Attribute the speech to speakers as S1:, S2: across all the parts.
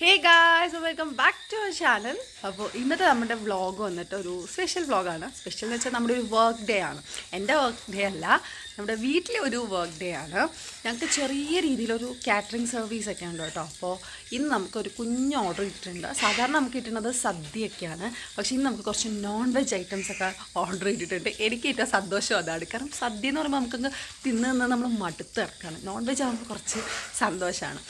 S1: Hey guys welcome back to our channel അപ്പോൾ ഇന്നത്തെ നമ്മുടെ വ്ളോഗ് വന്നിട്ട് ഒരു സ്പെഷ്യൽ വ്ളോഗാണ് സ്പെഷ്യൽ എന്ന് വെച്ചാൽ നമ്മുടെ ഒരു വർക്ക് ഡേ ആണ്. എന്റെ വർക്ക് ഡേ അല്ല നമ്മുടെ വീട്ടിലെ ഒരു വർക്ക് ഡേ ആണ്. ഞങ്ങൾക്ക് ചെറിയ രീതിയിലൊരു കാറ്ററിംഗ് സർവീസ് ഒക്കെ ഉണ്ട് കേട്ടോ. അപ്പോൾ ഇന്ന് നമുക്കൊരു കുഞ്ഞ് ഓർഡർ ഇട്ടിട്ടുണ്ട്. സാധാരണ നമുക്ക് കിട്ടുന്നത് സദ്യയൊക്കെയാണ്. പക്ഷേ ഇന്ന് നമുക്ക് കുറച്ച് നോൺ വെജ് ഐറ്റംസ് ഒക്കെ ഓർഡർ ചെയ്തിട്ടുണ്ട്. എനിക്ക് ഏറ്റവും സന്തോഷം അതാണ്. കാരണം സദ്യ എന്ന് പറയുമ്പോൾ നമുക്കങ്ങ് തിന്ന് നിന്ന് നമ്മൾ മടുത്ത് ഇറക്കാണ് നോൺ വെജ് ആകുമ്പോൾ കുറച്ച് സന്തോഷമാണ്.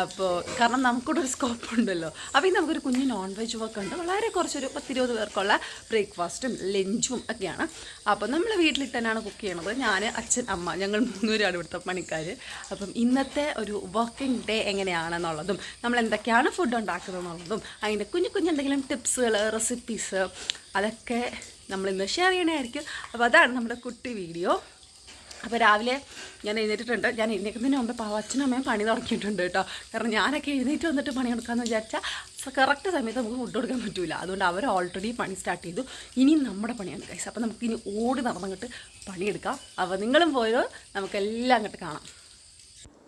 S1: അപ്പോൾ കാരണം നമുക്കിവിടെ ഒരു സ്കോപ്പ് ഉണ്ടല്ലോ. അപ്പോൾ ഈ നമുക്കൊരു കുഞ്ഞ് നോൺ വെജ് വർക്ക് ഉണ്ട്. വളരെ കുറച്ചൊരു പത്തിരുപത് പേർക്കുള്ള ബ്രേക്ക്ഫാസ്റ്റും ലഞ്ചും ഒക്കെയാണ്. അപ്പോൾ നമ്മൾ വീട്ടിലിട്ട് തന്നെയാണ് കുക്ക് ചെയ്യണത്. ഞാൻ അച്ഛൻ അമ്മ ഞങ്ങൾ മൂന്നുപേരാണ് ഇവിടുത്തെ പണിക്കാർ അപ്പം ഇന്നത്തെ ഒരു വർക്കിംഗ് ഡേ എങ്ങനെയാണെന്നുള്ളതും നമ്മൾ എന്തൊക്കെയാണ് ഫുഡ് ഉണ്ടാക്കുന്നത് എന്നുള്ളതും അതിന്റെ കുഞ്ഞു കുഞ്ഞു എന്തെങ്കിലും ടിപ്സുകൾ റെസിപ്പീസ് അതൊക്കെ നമ്മളിന്ന് ഷെയർ ചെയ്യണമായിരിക്കും അപ്പോൾ അതാണ് നമ്മുടെ കുട്ടി വീഡിയോ അപ്പോൾ രാവിലെ ഞാൻ എഴുന്നേറ്റിട്ടുണ്ട്. ഞാൻ എഴുന്നേൽക്കുന്നതിന് മുമ്പ് പാവ അച്ഛനും അമ്മയും പണി തുടങ്ങിയിട്ടുണ്ട് കേട്ടോ. കാരണം ഞാനൊക്കെ എഴുന്നേറ്റ് വന്നിട്ട് പണി എടുക്കാമെന്ന് വിചാരിച്ചാൽ കറക്റ്റ് സമയത്ത് നമുക്ക് ഫുഡ് കൊടുക്കാൻ പറ്റില്ല അതുകൊണ്ട് അവർ ഓൾറെഡി പണി സ്റ്റാർട്ട് ചെയ്തു. ഇനിയും നമ്മുടെ പണിയാണ് കൈസ് അപ്പോൾ നമുക്ക് ഇനി ഓടി നടന്നിട്ട് പണിയെടുക്കാം. അപ്പോൾ നിങ്ങളും പോയോ നമുക്കെല്ലാം അങ്ങോട്ട് കാണാം.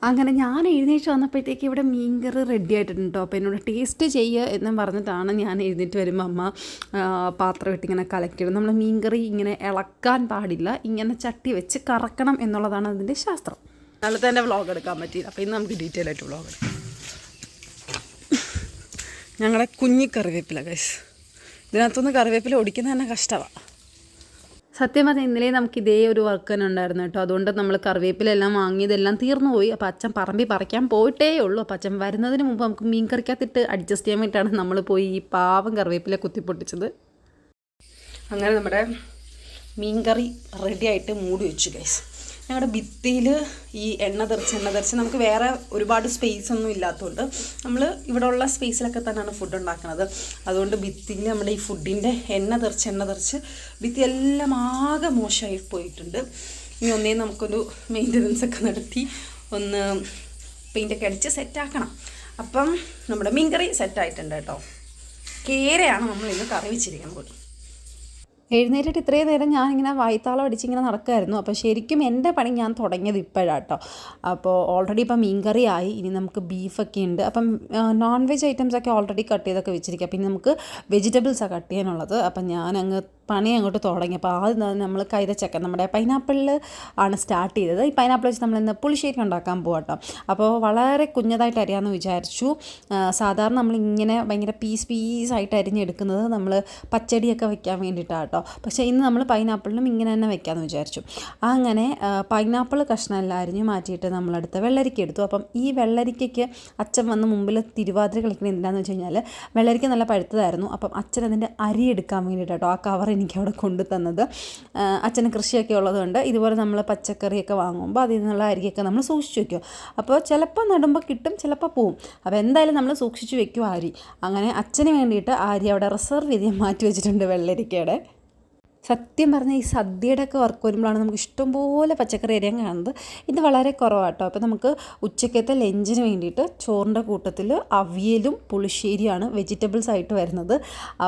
S1: അങ്ങനെ ഞാൻ എഴുന്നേറ്റ് വന്നപ്പോഴത്തേക്ക് ഇവിടെ മീൻകറി റെഡി ആയിട്ടുണ്ട് കേട്ടോ അപ്പോൾ എന്നോട് ടേസ്റ്റ് ചെയ്യുക എന്നും പറഞ്ഞിട്ടാണ് ഞാൻ എഴുന്നേറ്റ് വരുമ്പോൾ അമ്മ പാത്രം ഇട്ടിങ്ങനെ കലക്കിയത് നമ്മൾ മീൻകറി ഇങ്ങനെ ഇളക്കാൻ പാടില്ല ഇങ്ങനെ ചട്ടി വെച്ച് കറക്കണം എന്നുള്ളതാണ് അതിന്റെ ശാസ്ത്രം. നാളെ തന്നെ വ്ളോഗ് എടുക്കാൻ പറ്റിയില്ല. അപ്പോൾ ഇന്ന് നമുക്ക് ഡീറ്റെയിൽ ആയിട്ട് വ്ളോഗ് എടുക്കാം. ഞങ്ങളുടെ കുഞ്ഞി കറിവേപ്പില ഗൈസ് ഇതിനകത്തുനിന്ന് കറിവേപ്പില ഒടിക്കുന്നത് തന്നെ കഷ്ടമാണ് സത്യം പറഞ്ഞാൽ ഇന്നലെ നമുക്ക് ഇതേ ഒരു വർക്ക് തന്നെ ഉണ്ടായിരുന്നു കേട്ടോ. അതുകൊണ്ട് നമ്മൾ കറിവേപ്പിലെല്ലാം വാങ്ങിയതെല്ലാം തീർന്നു പോയി. അപ്പോൾ അച്ഛൻ പറമ്പി പറിക്കാൻ പോയിട്ടേ ഉള്ളൂ. അപ്പോൾ അച്ഛൻ വരുന്നതിന് മുമ്പ് നമുക്ക് മീൻ കറിക്കകത്തിട്ട് അഡ്ജസ്റ്റ് ചെയ്യാൻ വേണ്ടിയിട്ടാണ് നമ്മൾ പോയി ഈ പാവം കറിവേപ്പില കുത്തിപ്പൊട്ടിച്ചത്. അങ്ങനെ നമ്മുടെ മീൻ കറി റെഡി ആയിട്ട് മൂടി വെച്ചു ഗൈസ് ഞങ്ങളുടെ ഭിത്തിയിൽ ഈ എണ്ണ തെറിച്ച് എണ്ണ തെറിച്ച് നമുക്ക് വേറെ ഒരുപാട് സ്പേസ് ഒന്നും ഇല്ലാത്തതുകൊണ്ട് നമ്മൾ ഇവിടെ ഉള്ള സ്പേസിലൊക്കെ തന്നെയാണ് ഫുഡ് ഉണ്ടാക്കുന്നത് അതുകൊണ്ട് ഭിത്തിയിൽ നമ്മുടെ ഈ ഫുഡിന്റെ എണ്ണ തെറിച്ച് എണ്ണ തെറിച്ച് ഭിത്തി എല്ലാം ആകെ മോശമായി പോയിട്ടുണ്ട്. ഇനി ഒന്നേ നമുക്കൊരു മെയിന്റനൻസ് ഒക്കെ നടത്തി ഒന്ന് പെയിന്റൊക്കെ അടിച്ച് സെറ്റാക്കണം അപ്പം നമ്മുടെ മീൻകറി സെറ്റായിട്ടുണ്ട് കേട്ടോ. കേരയാണ് നമ്മൾ ഇന്ന് കറി വെച്ചിരിക്കുന്നത്. എഴുന്നേറ്റിട്ട് ഇത്രയും നേരം ഞാനിങ്ങനെ വായ്ത്താളം അടിച്ചിങ്ങനെ നടക്കുമായിരുന്നു അപ്പോൾ ശരിക്കും എന്റെ പണി ഞാൻ തുടങ്ങിയത് ഇപ്പോഴാട്ടോ. അപ്പോൾ ഓൾറെഡി ഇപ്പം മീൻകറി ആയി. ഇനി നമുക്ക് ബീഫൊക്കെ ഉണ്ട്. അപ്പം നോൺ വെജ് ഐറ്റംസ് ഒക്കെ ഓൾറെഡി കട്ട് ചെയ്തൊക്കെ വെച്ചിരിക്കുക പിന്നെ നമുക്ക് വെജിറ്റബിൾസാണ് കട്ട് ചെയ്യാനുള്ളത്. അപ്പം ഞാൻ അങ്ങ് പണി അങ്ങോട്ട് തുടങ്ങി. അപ്പോൾ ആദ്യം നമ്മൾ കൈതച്ചക്ക നമ്മുടെ പൈനാപ്പിളിൽ ആണ് സ്റ്റാർട്ട് ചെയ്തത്. ഈ പൈനാപ്പിൾ വെച്ച് നമ്മൾ ഇന്ന് പുളിശ്ശേരി ഉണ്ടാക്കാൻ പോകാം കേട്ടോ അപ്പോൾ വളരെ കുഞ്ഞതായിട്ട് അരിയാമെന്ന് വിചാരിച്ചു. സാധാരണ നമ്മൾ ഇങ്ങനെ ഭയങ്കര പീസ് പീസ് ആയിട്ട് അരിഞ്ഞെടുക്കുന്നത് നമ്മൾ പച്ചടിയൊക്കെ വെക്കാൻ വേണ്ടിയിട്ടാണ് കേട്ടോ പക്ഷേ ഇന്ന് നമ്മൾ പൈനാപ്പിളിനും ഇങ്ങനെ തന്നെ വെക്കാമെന്ന് വിചാരിച്ചു. അങ്ങനെ പൈനാപ്പിൾ കഷ്ണമെല്ലാം അരിഞ്ഞ് മാറ്റിയിട്ട് നമ്മളെടുത്ത് വെള്ളരിക്ക എടുത്തു. അപ്പം ഈ വെള്ളരിക്കയ്ക്ക് അച്ഛൻ വന്ന് മുമ്പിൽ തിരുവാതിര കളിക്കുന്നത് എന്താണെന്ന് വെച്ച് കഴിഞ്ഞാൽ വെള്ളരിക്ക നല്ല പഴുത്തതായിരുന്നു. അപ്പം അച്ഛൻ അതിന്റെ അരി എടുക്കാൻ വേണ്ടിയിട്ട് ആ കവർ എനിക്ക് അവിടെ കൊണ്ടു തന്നത് അച്ഛന് കൃഷിയൊക്കെ ഉള്ളതുകൊണ്ട് ഇതുപോലെ നമ്മൾ പച്ചക്കറിയൊക്കെ വാങ്ങുമ്പോൾ അതിൽ നിന്നുള്ള അരിയൊക്കെ നമ്മൾ സൂക്ഷിച്ച് വെക്കും. അപ്പോൾ ചിലപ്പോൾ നടുമ്പോൾ കിട്ടും ചിലപ്പോൾ പോവും. അപ്പോൾ എന്തായാലും നമ്മൾ സൂക്ഷിച്ചു വെക്കും അരി. അങ്ങനെ അച്ഛന് വേണ്ടിയിട്ട് അരി അവിടെ റിസർവ് ചെയ്ത് മാറ്റി വെച്ചിട്ടുണ്ട് വെള്ളരിക്കയുടെ. സത്യം പറഞ്ഞാൽ ഈ സദ്യയുടെ ഒക്കെ വർക്ക് വരുമ്പോഴാണ് നമുക്ക് ഇഷ്ടംപോലെ പച്ചക്കറി അരിയാൻ കാണുന്നത്. ഇത് വളരെ കുറവാട്ടോ അപ്പോൾ നമുക്ക് ഉച്ചക്കത്തെ ലഞ്ചിന് വേണ്ടിയിട്ട് ചോറിന്റെ കൂട്ടത്തിൽ അവിയലും പുളിശ്ശേരിയാണ് വെജിറ്റബിൾസ് ആയിട്ട് വരുന്നത്.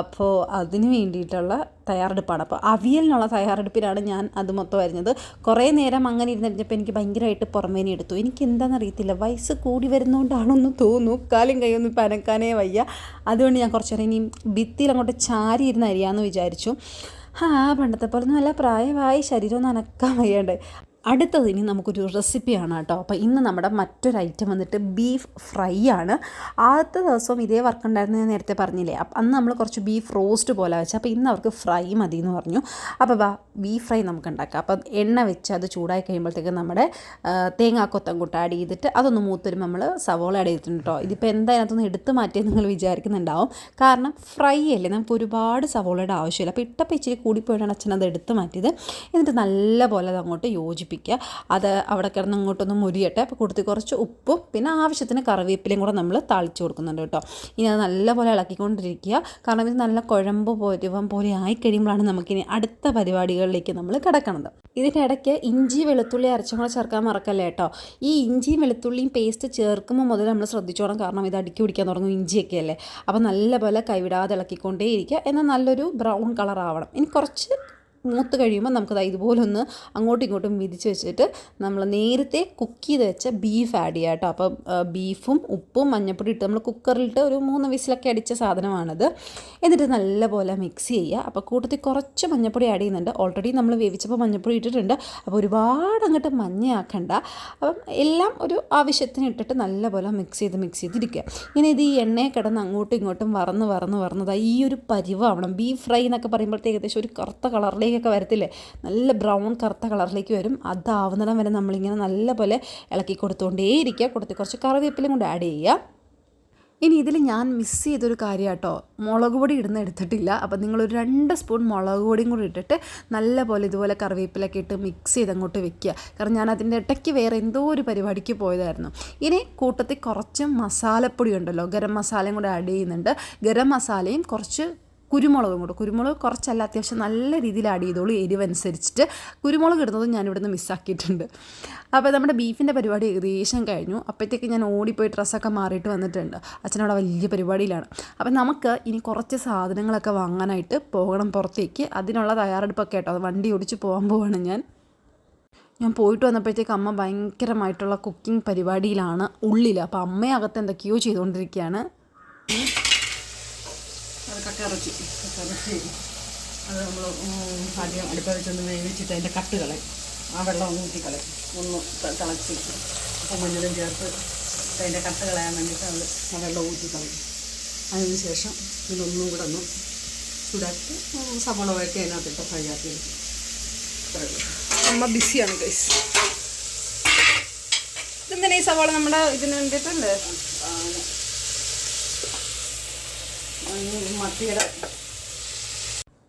S1: അപ്പോൾ അതിന് വേണ്ടിയിട്ടുള്ള തയ്യാറെടുപ്പാണ്. അപ്പോൾ അവിയലിനുള്ള തയ്യാറെടുപ്പിലാണ് ഞാൻ അത് മൊത്തം വരുന്നത്. കുറേ നേരം അങ്ങനെ ഇരുന്നിരുന്നപ്പോൾ എനിക്ക് ഭയങ്കരമായിട്ട് പുറമേനെ എടുത്തു. എനിക്ക് എന്താണെന്ന് അറിയത്തില്ല വയസ്സ് കൂടി വരുന്നതുകൊണ്ടാണെന്ന് തോന്നുന്നു. കാലും കൈയൊന്നും പനക്കാനേ വയ്യ. അതുകൊണ്ട് ഞാൻ കുറച്ച് നേരം ഇനി ഭിത്തിയിൽ അങ്ങോട്ട് ചാരി ഇരുന്ന് അരിയാമെന്ന് വിചാരിച്ചു. ആ പണ്ടത്തെ പോലൊന്നും അല്ല പ്രായമായി ശരീരം ഒന്ന് അനക്കാൻ വയ്യാണ്ട് അടുത്തത് ഇനി നമുക്കൊരു റെസിപ്പിയാണ് കേട്ടോ. അപ്പോൾ ഇന്ന് നമ്മുടെ മറ്റൊരു ഐറ്റം വന്നിട്ട് ബീഫ് ഫ്രൈ ആണ്. ആദ്യത്തെ ദിവസം ഇതേ വർക്ക് ഉണ്ടായിരുന്നു ഞാൻ നേരത്തെ പറഞ്ഞില്ലേ. അപ്പം അന്ന് നമ്മൾ കുറച്ച് ബീഫ് റോസ്റ്റ് പോലെ വെച്ചാൽ അപ്പോൾ ഇന്ന് അവർക്ക് ഫ്രൈ മതി എന്ന് പറഞ്ഞു. അപ്പോൾ വാ ബീഫ് ഫ്രൈ നമുക്ക് ഉണ്ടാക്കാം. അപ്പം എണ്ണ വെച്ച് അത് ചൂടായി കഴിയുമ്പോഴത്തേക്ക് നമ്മുടെ തേങ്ങാ തേങ്ങാക്കൊത്തം കൂട്ട് ആഡ് ചെയ്തിട്ട് അതൊന്ന് മൂത്തൊരു നമ്മൾ സവോള ആഡ് ചെയ്തിട്ടുണ്ട് കേട്ടോ. ഇതിപ്പോൾ എന്താ അതിനകത്തൊന്ന് എടുത്ത് മാറ്റിയെന്ന് നിങ്ങൾ വിചാരിക്കുന്നുണ്ടാവും. കാരണം ഫ്രൈ അല്ലേ നമുക്ക് ഒരുപാട് സവോളയുടെ ആവശ്യമില്ല. അപ്പോൾ ഇട്ടപ്പോൾ ഇച്ചിരി കൂടിപ്പോയിട്ടാണ് അച്ഛൻ അത് എടുത്ത് മാറ്റിയത്. എന്നിട്ട് നല്ല പോലെ അത് അങ്ങോട്ട് യോജിപ്പിക്കുക അത് അവിടെ കിടന്ന് ഇങ്ങോട്ടൊന്ന് മുരിയട്ടെ. അപ്പോൾ കൊടുത്ത് കുറച്ച് ഉപ്പും പിന്നെ ആവശ്യത്തിന് കറിവേപ്പിലയും കൂടെ നമ്മൾ താളിച്ച് കൊടുക്കുന്നുണ്ട് കേട്ടോ. ഇനി അത് നല്ലപോലെ ഇളക്കിക്കൊണ്ടിരിക്കുക. കാരണം ഇത് നല്ല കുഴമ്പ് പരുവം പോലെ ആയി കഴിയുമ്പോഴാണ് നമുക്കിനി അടുത്ത പരിപാടികളിലേക്ക് നമ്മൾ കിടക്കുന്നത് ഇതിന്റെ ഇടയ്ക്ക് ഇഞ്ചി വെളുത്തുള്ളി അരച്ചും കൂടെ ചേർക്കാൻ മറക്കല്ലേ കേട്ടോ. ഈ ഇഞ്ചിയും വെളുത്തുള്ളിയും പേസ്റ്റ് ചേർക്കുമ്പോൾ മുതൽ നമ്മൾ ശ്രദ്ധിച്ചോണം. കാരണം ഇത് അടുക്കി പിടിക്കാൻ തുടങ്ങും ഇഞ്ചിയൊക്കെ അല്ലേ. അപ്പോൾ നല്ലപോലെ കൈവിടാതെ ഇളക്കിക്കൊണ്ടേ ഇരിക്കുക എന്നാൽ നല്ലൊരു ബ്രൗൺ കളർ ആവണം. ഇനി കുറച്ച് മൂത്ത് കഴിയുമ്പോൾ നമുക്കത് ഇതുപോലെ ഒന്ന് അങ്ങോട്ടും ഇങ്ങോട്ടും വിധിച്ച് വെച്ചിട്ട് നമ്മൾ നേരത്തെ കുക്ക് ചെയ്ത് വെച്ച ബീഫ് ആഡ് ചെയ്യാം കേട്ടോ അപ്പോൾ ബീഫും ഉപ്പും മഞ്ഞപ്പൊടി ഇട്ട് നമ്മൾ കുക്കറിലിട്ട് ഒരു മൂന്ന് വിസിലൊക്കെ അടിച്ച സാധനമാണത്. എന്നിട്ട് നല്ലപോലെ മിക്സ് ചെയ്യുക അപ്പോൾ കൂട്ടത്തിൽ കുറച്ച് മഞ്ഞപ്പൊടി ആഡ് ചെയ്യുന്നുണ്ട്. ഓൾറെഡി നമ്മൾ വേവിച്ചപ്പോൾ മഞ്ഞപ്പൊടി ഇട്ടിട്ടുണ്ട്. അപ്പോൾ ഒരുപാട് അങ്ങോട്ട് മഞ്ഞയാക്കണ്ട. അപ്പം എല്ലാം ഒരു ആവശ്യത്തിന് ഇട്ടിട്ട് നല്ലപോലെ മിക്സ് ചെയ്ത് മിക്സ് ചെയ്തിരിക്കുക ഇനി ഇത് ഈ എണ്ണയെ കിടന്ന് അങ്ങോട്ടും ഇങ്ങോട്ടും വറന്ന് വറന്ന് വറന്നതായി ഈ ഒരു പരിവാവണം. ബീഫ് ഫ്രൈ എന്നൊക്കെ പറയുമ്പോഴത്തേക്ക് ഏകദേശം ഒരു കറുത്ത കളറിലേക്കൊക്കെ വരത്തില്ലേ? നല്ല ബ്രൗൺ കറുത്ത കളറിലേക്ക് വരും. അതാവുന്നിടം വരെ നമ്മളിങ്ങനെ നല്ലപോലെ ഇളക്കി കൊടുത്തുകൊണ്ടേയിരിക്കുക കൊടുത്ത് കുറച്ച് കറിവേപ്പിലും കൂടെ ആഡ് ചെയ്യുക. ഇനി ഇതിൽ ഞാൻ മിസ് ചെയ്തൊരു കാര്യം കേട്ടോ മുളക് പൊടി ഇടുന്ന എടുത്തിട്ടില്ല. അപ്പം നിങ്ങളൊരു രണ്ട് സ്പൂൺ മുളക് പൊടിയും കൂടി ഇട്ടിട്ട് നല്ല പോലെ ഇതുപോലെ കറിവേപ്പിലൊക്കെ ഇട്ട് മിക്സ് ചെയ്ത് അങ്ങോട്ട് വെക്കുക. കാരണം ഞാൻ അതിന്റെ ഇടയ്ക്ക് വേറെ എന്തോ ഒരു പരിപാടിക്ക് പോയതായിരുന്നു. ഇനി കൂട്ടത്തിൽ കുറച്ച് മസാലപ്പൊടി ഉണ്ടല്ലോ. ഗരം മസാലയും കൂടെ ആഡ് ചെയ്യുന്നുണ്ട്. ഗരം മസാലയും കുറച്ച് കുരുമുളകും കൂടെ. കുരുമുളക് കുറച്ചല്ല അത്യാവശ്യം നല്ല രീതിയിൽ ആഡ് ചെയ്തോളൂ എരിവ് അനുസരിച്ചിട്ട് കുരുമുളക് ഇടുന്നതും ഞാൻ ഇവിടുന്ന് മിസ്സാക്കിയിട്ടുണ്ട് അപ്പോൾ നമ്മുടെ ബീഫിന്റെ പരിപാടി ഏകദേശം കഴിഞ്ഞു. അപ്പോഴത്തേക്ക് ഞാൻ ഓടിപ്പോയി ഡ്രസ്സൊക്കെ മാറിയിട്ട് വന്നിട്ടുണ്ട്. അച്ഛനവിടെ വലിയ പരിപാടിയിലാണ്. അപ്പം നമുക്ക് ഇനി കുറച്ച് സാധനങ്ങളൊക്കെ വാങ്ങാനായിട്ട് പോകണം പുറത്തേക്ക്. അതിനുള്ള തയ്യാറെടുപ്പൊക്കെ കേട്ടോ അത് വണ്ടി ഓടിച്ച് പോകാൻ പോവാണ് ഞാൻ. ഞാൻ പോയിട്ട് വന്നപ്പോഴത്തേക്ക് അമ്മ ഭയങ്കരമായിട്ടുള്ള കുക്കിംഗ് പരിപാടിയിലാണ് ഉള്ളിൽ അപ്പോൾ അമ്മയകത്ത് എന്തൊക്കെയോ ചെയ്തുകൊണ്ടിരിക്കുകയാണ്.
S2: അത് കക്കയിറച്ചി കക്കയിറച്ചി അത് നമ്മൾ ആദ്യം അടുപ്പ വേവിച്ചിട്ട് അതിന്റെ കട്ട് ആ വെള്ളം ഒന്ന് ഊറ്റി കളയും ഒന്ന് തിളച്ച്. ഉപ്പും മഞ്ഞളും ചേർത്ത് അതിന്റെ കട്ട് കളയാൻ വേണ്ടിയിട്ട് അത് ആ വെള്ളം ഊറ്റി കളയും അതിന് ശേഷം ഇതൊന്നും കൂടെ ഒന്ന് ചൂടാക്കി സവള അതിനകത്തിട്ട് ഫ്രൈ ആക്കി
S1: അമ്മ ബിസിയാണ് ഗൈസ് ഇതെന്തിനാ ഈ സവാള നമ്മുടെ ഇതിന് വേണ്ടിയിട്ടല്ലേ
S2: ഈ മത്തിയുടെ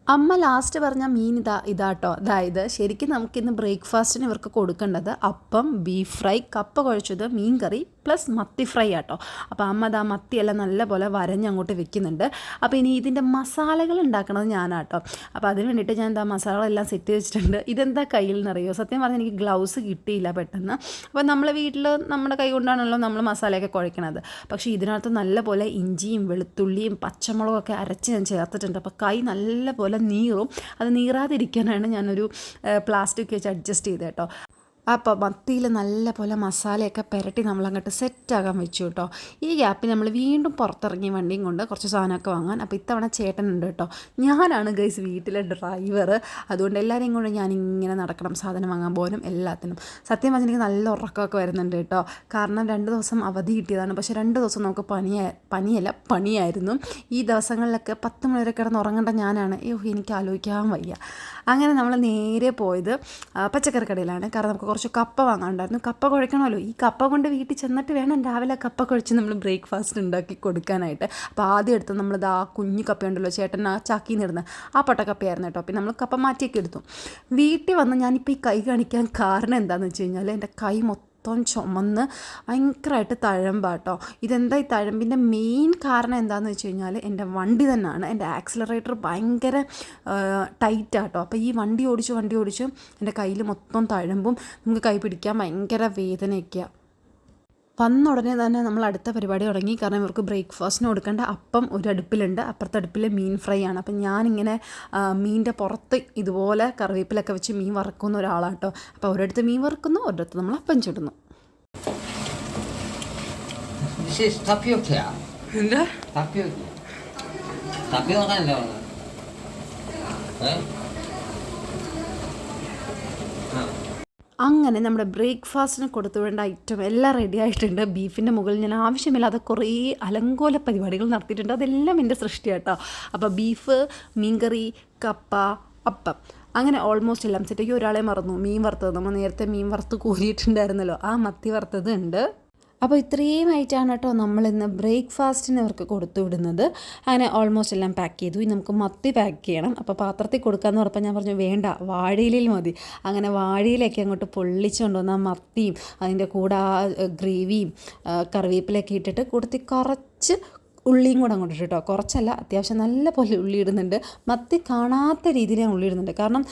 S1: അമ്മ ലാസ്റ്റ് പറഞ്ഞ മീൻ ഇതാ ഇതാട്ടോ അതായത് ശരിക്കും നമുക്കിന്ന് ബ്രേക്ക്ഫാസ്റ്റിന് ഇവർക്ക് കൊടുക്കേണ്ടത് അപ്പം ബീഫ് ഫ്രൈ കപ്പ കുഴച്ചത് മീൻ കറി പ്ലസ് മത്തി ഫ്രൈ ആട്ടോ. അപ്പോൾ അമ്മ ആ മത്തിയെല്ലാം നല്ലപോലെ വരഞ്ഞ് അങ്ങോട്ട് വെക്കുന്നുണ്ട്. അപ്പോൾ ഇനി ഇതിന്റെ മസാലകൾ ഉണ്ടാക്കണത് ഞാനാട്ടോ. അപ്പോൾ അതിന് വേണ്ടിയിട്ട് ഞാൻ എന്താ മസാലകളെല്ലാം സെറ്റ് വെച്ചിട്ടുണ്ട്. ഇതെന്താ കയ്യിൽ നിറയോ സത്യം പറഞ്ഞാൽ എനിക്ക് ഗ്ലൗസ് കിട്ടിയില്ല പെട്ടെന്ന്. അപ്പോൾ നമ്മളെ വീട്ടിൽ നമ്മുടെ കൈ കൊണ്ടാണല്ലോ നമ്മൾ മസാലയൊക്കെ കുഴക്കണത്. പക്ഷേ ഇതിനകത്ത് നല്ലപോലെ ഇഞ്ചിയും വെളുത്തുള്ളിയും പച്ചമുളകൊക്കെ അരച്ച് ഞാൻ ചേർത്തിട്ടുണ്ട്. അപ്പോൾ കൈ നല്ലപോലെ നീറും. അത് നീറാതിരിക്കാനാണ് ഞാനൊരു പ്ലാസ്റ്റിക് വെച്ച് അഡ്ജസ്റ്റ് ചെയ്തത് കേട്ടോ അപ്പോൾ മത്തിയിൽ നല്ലപോലെ മസാലയൊക്കെ പുരട്ടി നമ്മളങ്ങോട്ട് സെറ്റാകാൻ വെച്ചു കേട്ടോ ഈ ഗ്യാപ്പിൽ നമ്മൾ വീണ്ടും പുറത്തിറങ്ങി വണ്ടിയും കൊണ്ട് കുറച്ച് സാധനമൊക്കെ വാങ്ങാൻ. അപ്പോൾ ഇത്തവണ ചേട്ടനുണ്ട് കേട്ടോ ഞാനാണ് ഗൈസ് വീട്ടിലെ ഡ്രൈവർ അതുകൊണ്ട് എല്ലാവരെയും കൊണ്ട് ഞാനിങ്ങനെ നടക്കണം. സാധനം വാങ്ങാൻ പോലും എല്ലാത്തിനും. സത്യം പറഞ്ഞാൽ എനിക്ക് നല്ല ഉറക്കമൊക്കെ വരുന്നുണ്ട് കേട്ടോ കാരണം രണ്ട് ദിവസം അവധി കിട്ടിയതാണ്. പക്ഷേ രണ്ട് ദിവസം നമുക്ക് പനിയ പണിയല്ല പണിയായിരുന്നു. ഈ ദിവസങ്ങളിലൊക്കെ പത്ത് മണി വരെ കിടന്ന് ഉറങ്ങേണ്ട ഞാനാണ്. അയ്യോ എനിക്ക് ആലോചിക്കാൻ വയ്യ. അങ്ങനെ നമ്മൾ നേരെ പോയത് പച്ചക്കറി കടയിലാണ്. കാരണം നമുക്ക് കുറച്ച് കപ്പ വാങ്ങാനുണ്ടായിരുന്നു. കപ്പ കുഴക്കണമല്ലോ. ഈ കപ്പ കൊണ്ട് വീട്ടിൽ ചെന്നിട്ട് വേണം രാവിലെ കപ്പ കുഴച്ച് നമ്മൾ ബ്രേക്ക്ഫാസ്റ്റ് ഉണ്ടാക്കി കൊടുക്കാനായിട്ട്. അപ്പോൾ ആദ്യം എടുത്ത് നമ്മളിത് ആ കുഞ്ഞു കപ്പയുണ്ടല്ലോ ചേട്ടൻ ആ ചാക്കി നിന്ന് ആ പൊട്ടക്കപ്പയായിരുന്നു കേട്ടോ. പിന്നെ നമ്മൾ കപ്പ മാറ്റിയൊക്കെ എടുത്തു. വീട്ടിൽ വന്ന് ഞാനിപ്പോൾ ഈ കൈ കാണിക്കാൻ കാരണം എന്താണെന്ന് വെച്ച് കഴിഞ്ഞാൽ എന്റെ കൈ മൊത്തം മൊത്തം ചുമന്ന് ഭയങ്കരമായിട്ട് തഴമ്പാട്ടോ. ഇതെന്താ ഈ തഴമ്പിന്റെ മെയിൻ കാരണം എന്താണെന്ന് വെച്ച് കഴിഞ്ഞാൽ എന്റെ വണ്ടി തന്നെയാണ് എന്റെ ആക്സിലറേറ്റർ ഭയങ്കര ടൈറ്റാട്ടോ. അപ്പോൾ ഈ വണ്ടി ഓടിച്ച് വണ്ടി ഓടിച്ച് എന്റെ കയ്യിൽ മൊത്തം തഴമ്പും നമുക്ക് കൈ പിടിക്കാൻ ഭയങ്കര വേദനയൊക്കെയാണ് വന്ന ഉടനെ തന്നെ നമ്മൾ അടുത്ത പരിപാടി തുടങ്ങി. കാരണം ഇവർക്ക് ബ്രേക്ക്ഫാസ്റ്റിന് കൊടുക്കേണ്ട അപ്പം ഒരു അടുപ്പിലുണ്ട്. അപ്പുറത്തെ അടുപ്പിൽ മീൻ ഫ്രൈ ആണ്. അപ്പം ഞാനിങ്ങനെ മീനിന്റെ പുറത്ത് ഇതുപോലെ കറിവേപ്പിലൊക്കെ വെച്ച് മീൻ വറക്കുന്ന ഒരാളാണ് കേട്ടോ അപ്പോൾ ഒരിടത്ത് മീൻ വറക്കുന്നു ഒരിടത്ത് നമ്മൾ അപ്പം ചുടുന്നു. എന്താ?
S3: ആ.
S1: അങ്ങനെ നമ്മുടെ ബ്രേക്ക്ഫാസ്റ്റിന് കൊടുത്തു വേണ്ട ഐറ്റം എല്ലാം റെഡി ആയിട്ടുണ്ട്. ബീഫിന്റെ മുകളിൽ ഞാൻ ആവശ്യമില്ലാതെ കുറേ അലങ്കോല പരിപാടികൾ നടത്തിയിട്ടുണ്ട്. അതെല്ലാം എന്റെ സൃഷ്ടിയാട്ടോ. അപ്പോൾ ബീഫ് മീൻകറി കപ്പ അപ്പം. അങ്ങനെ ഓൾമോസ്റ്റ് എല്ലാം സെറ്റ് ഒരാളെ മറന്നു. മീൻ വറുത്തത്. നമ്മൾ നേരത്തെ മീൻ വറുത്ത് കോരിയിട്ടുണ്ടായിരുന്നല്ലോ. ആ മത്തി വറുത്തത് ഉണ്ട്. അപ്പോൾ ഇത്രയും ആയിട്ടാണ് കേട്ടോ നമ്മൾ ഇന്ന് ബ്രേക്ക്ഫാസ്റ്റിന് അവർക്ക് കൊടുത്തു വിടുന്നത്. അങ്ങനെ ഓൾമോസ്റ്റ് എല്ലാം പാക്ക് ചെയ്തു. ഇനി നമുക്ക് മത്തി പാക്ക് ചെയ്യണം. അപ്പോൾ പാത്രത്തിൽ കൊടുക്കാമെന്ന് പറഞ്ഞപ്പോൾ ഞാൻ പറഞ്ഞു വേണ്ട വാഴയിലിൽ മതി. അങ്ങനെ വാഴയിലേക്ക് അങ്ങോട്ട് പൊള്ളിച്ചുകൊണ്ട് വന്ന മത്തിയും അതിന്റെ കൂടെ ഗ്രേവിയും കറിവേപ്പിലൊക്കെ ഇട്ടിട്ട് കൊടുത്തി കുറച്ച് ഉള്ളിയും കൂടെ അങ്ങോട്ട് ഇട്ടു കേട്ടോ. കുറച്ചല്ല അത്യാവശ്യം നല്ല പോലെ ഉള്ളി ഇടുന്നുണ്ട്. മത്തി കാണാത്ത രീതിയിൽ ഞാൻ ഉള്ളി ഇടുന്നുണ്ട്. കാരണം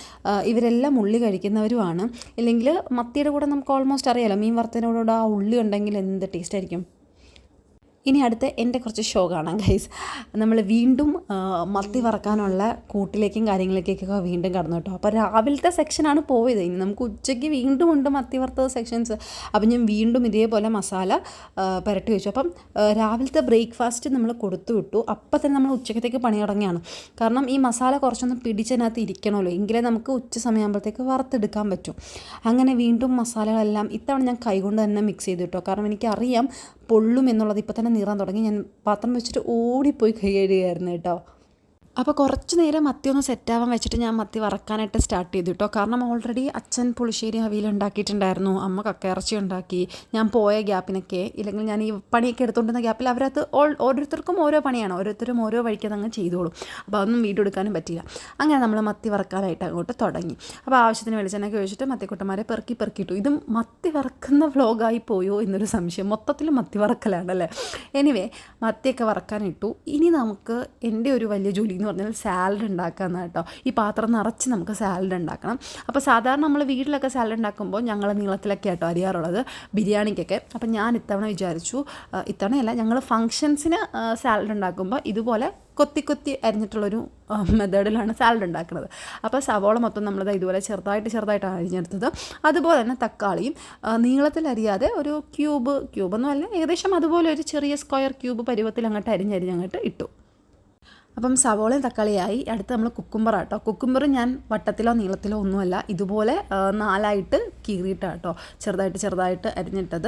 S1: ഇവരെല്ലാം ഉള്ളി കഴിക്കുന്നവരുമാണ്. ഇല്ലെങ്കിൽ മത്തിയുടെ കൂടെ നമുക്ക് ഓൾമോസ്റ്റ് അറിയാലോ മീൻ വറുത്തതിനോടുകൂടെ കൂടെ ആ ഉള്ളി ഉണ്ടെങ്കിൽ എന്ത് ടേസ്റ്റ് ആയിരിക്കും? ഇനി അടുത്ത എന്റെ കുറച്ച് ഷോ കാണാം ഗൈസ് നമ്മൾ വീണ്ടും മത്തി വറക്കാനുള്ള കൂട്ടിലേക്കും കാര്യങ്ങളിലേക്കൊക്കെ വീണ്ടും കടന്നു കേട്ടോ. അപ്പോൾ രാവിലത്തെ സെക്ഷനാണ് പോയത്. ഇനി നമുക്ക് ഉച്ചയ്ക്ക് വീണ്ടും ഉണ്ട് മത്തി വറുത്തത് സെക്ഷൻസ് അപ്പം ഞാൻ വീണ്ടും ഇതേപോലെ മസാല പുരട്ടി വെച്ചു. അപ്പം രാവിലത്തെ ബ്രേക്ക്ഫാസ്റ്റ് നമ്മൾ കൊടുത്തു വിട്ടു. അപ്പം തന്നെ നമ്മൾ ഉച്ചക്കത്തേക്ക് പണി തുടങ്ങിയാണ് കാരണം ഈ മസാല കുറച്ചൊന്ന് പിടിച്ചതിനകത്ത് ഇരിക്കണമല്ലോ. എങ്കിലേ നമുക്ക് ഉച്ച സമയമാകുമ്പോഴത്തേക്ക് വറുത്തെടുക്കാൻ പറ്റും. അങ്ങനെ വീണ്ടും മസാലകളെല്ലാം ഇത്തവണ ഞാൻ കൈകൊണ്ട് തന്നെ മിക്സ് ചെയ്തു കേട്ടോ. കാരണം എനിക്കറിയാം പൊള്ളും എന്നുള്ളത് ഇപ്പം തന്നെ നീറാൻ തുടങ്ങി. ഞാൻ പാത്രം വെച്ചിട്ട് ഓടിപ്പോയി കൈ കഴുകുകയായിരുന്നു കേട്ടോ. അപ്പോൾ കുറച്ച് നേരം മത്തി ഒന്ന് സെറ്റാവാൻ വെച്ചിട്ട് ഞാൻ മത്തി വറക്കാനായിട്ട് സ്റ്റാർട്ട് ചെയ്തു കേട്ടോ കാരണം ഓൾറെഡി അച്ഛൻ പുളിശ്ശേരി അവിയിൽ ഉണ്ടാക്കിയിട്ടുണ്ടായിരുന്നു. അമ്മ കക്കയിറച്ചി ഉണ്ടാക്കി. ഞാൻ പോയ ഗ്യാപ്പിനൊക്കെ ഇല്ലെങ്കിൽ ഞാൻ ഈ പണിയൊക്കെ എടുത്തുകൊണ്ടിരുന്ന ഗ്യാപ്പിൽ അവരത് ഓൾ ഓരോരുത്തർക്കും ഓരോ പണിയാണ്. ഓരോരുത്തരും ഓരോ വഴിക്ക് അങ്ങ് ചെയ്തോളും. അപ്പോൾ അതൊന്നും വീഡിയോ എടുക്കാനും പറ്റില്ല അങ്ങനെ നമ്മൾ മത്തി വറക്കാനായിട്ട് അങ്ങോട്ട് തുടങ്ങി. അപ്പോൾ ആവശ്യത്തിന് വെളിച്ചെണ്ണയൊക്കെ ഒഴിച്ചിട്ട് മത്തിക്കുട്ടന്മാരെ പെറുക്കി പെറുക്കിയിട്ടു ഇതും മത്തി വറക്കുന്ന വ്ലോഗായി പോയോ എന്നൊരു സംശയം. മൊത്തത്തിൽ മത്തി വറക്കലാണല്ലേ എനിവേ മത്തിയൊക്കെ വറക്കാനിട്ടു ഇനി നമുക്ക് എന്റെ ഒരു വലിയ ജോലി എന്ന് പറഞ്ഞാൽ സാലഡ് ഉണ്ടാക്കാമെന്ന് കേട്ടോ ഈ പാത്രം നിറച്ച് നമുക്ക് സാലഡ് ഉണ്ടാക്കണം. അപ്പോൾ സാധാരണ നമ്മൾ വീട്ടിലൊക്കെ സാലഡ് ഉണ്ടാക്കുമ്പോൾ ഞങ്ങൾ നീളത്തിലൊക്കെ കേട്ടോ അറിയാറുള്ളത് ബിരിയാണിക്കൊക്കെ. അപ്പോൾ ഞാൻ ഇത്തവണ വിചാരിച്ചു ഇത്തവണയല്ല ഞങ്ങൾ ഫങ്ഷൻസിന് സാലഡ് ഉണ്ടാക്കുമ്പോൾ ഇതുപോലെ കൊത്തി കൊത്തി അരിഞ്ഞിട്ടുള്ളൊരു മെത്തേഡിലാണ് സാലഡ് ഉണ്ടാക്കുന്നത്. അപ്പോൾ സവോള മൊത്തം നമ്മളത് ഇതുപോലെ ചെറുതായിട്ട് ചെറുതായിട്ടാണ് അരിഞ്ഞെടുത്തത്. അതുപോലെ തന്നെ തക്കാളിയും നീളത്തിൽ അരിയാതെ ഒരു ക്യൂബ് ക്യൂബൊന്നും അല്ല ഏകദേശം അതുപോലെ ഒരു ചെറിയ സ്ക്വയർ ക്യൂബ് പരുവത്തിൽ അങ്ങോട്ട് അരിഞ്ഞരിഞ്ഞങ്ങോട്ട് ഇട്ടു. അപ്പം സവോളയും തക്കാളിയായി. അടുത്ത് നമ്മൾ കുക്കുംബർ ആട്ടോ കുക്കുംബർ ഞാൻ വട്ടത്തിലോ നീളത്തിലോ ഒന്നുമല്ല. ഇതുപോലെ നാലായിട്ട് കീറിയിട്ടാണ് കേട്ടോ ചെറുതായിട്ട് ചെറുതായിട്ട് അരിഞ്ഞിട്ടത്.